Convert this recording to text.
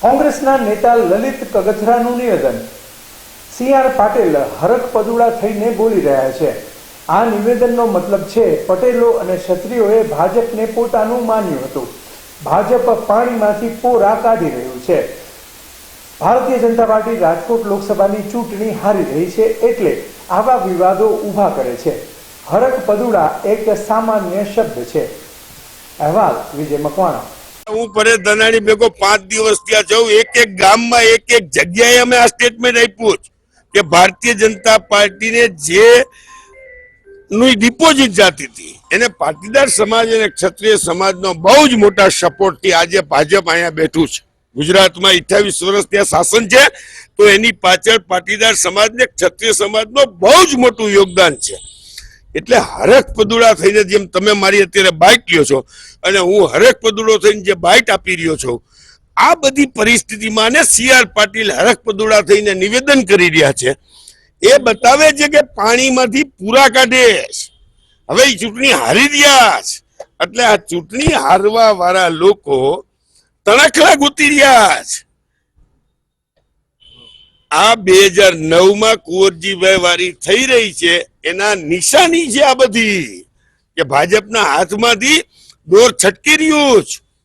કોંગ્રેસના નેતા લલિત કગથરાનું નિવેદન. સી આર પાટેલ હરક પદુડા થઈને બોલી રહ્યા છે. આ નિવેદનનો મતલબ છે, પટેલો અને ક્ષત્રિયોએ ભાજપને પોતાનું માન્યું હતું. ભાજપ પાણીમાંથી પોરા કાઢી રહ્યું છે. ભારતીય જનતા પાર્ટી રાજકોટ લોકસભાની ચૂંટણી હારી રહી છે એટલે આવા વિવાદો ઊભા કરે છે. હરક પદુડા એક સામાન્ય શબ્દ છે. અહેવાલ વિજય મકવાણા. હું પરેશ ધનાણી ભેગો પાંચ દિવસ ત્યાં જઉં, એક એક ગામમાં, એક એક જગ્યાએ અમે આ સ્ટેટમેન્ટ આપ્યું કે ભારતીય જનતા પાર્ટીને જે નું ડિપોઝિટ જાતી હતી, એને પાટીદાર સમાજ અને ક્ષત્રિય સમાજનો બહુ જ મોટા સપોર્ટથી આજે ભાજપ અહીંયા બેઠું છે. ગુજરાતમાં અઠ્યાવીસ વર્ષ ત્યાં શાસન છે, તો એની પાછળ પાટીદાર સમાજ ને ક્ષત્રિય સમાજનો બહુ જ મોટું યોગદાન છે. એટલે હરેક પદુડા થઈને જેમ તમે મારી અત્યારે બાઇટ લ્યો છો, અને હું હરખ પદુડો થઈને જે બાઇટ આપી રહ્યો છું, આ બધી પરિસ્થિતિમાં ને સી આર પાટીલ હરખ પદુડા થઈને નિવેદન કરી રહ્યા છે. એ બતાવે છે કે પાણીમાંથી પૂરા કાઢે. હવે ચૂંટણી હારી રહ્યા છે. એટલે આ ચૂંટણી હારવા વાળા લોકો તણખલા ગુતી રહ્યા છે. આ બે હજાર નવમાં કુંવરજીભાઈ વારી થઈ રહી છે, એના નિશાની છે આ બધી કે ભાજપના હાથમાંથી દોર છટકી રહ્યું છે.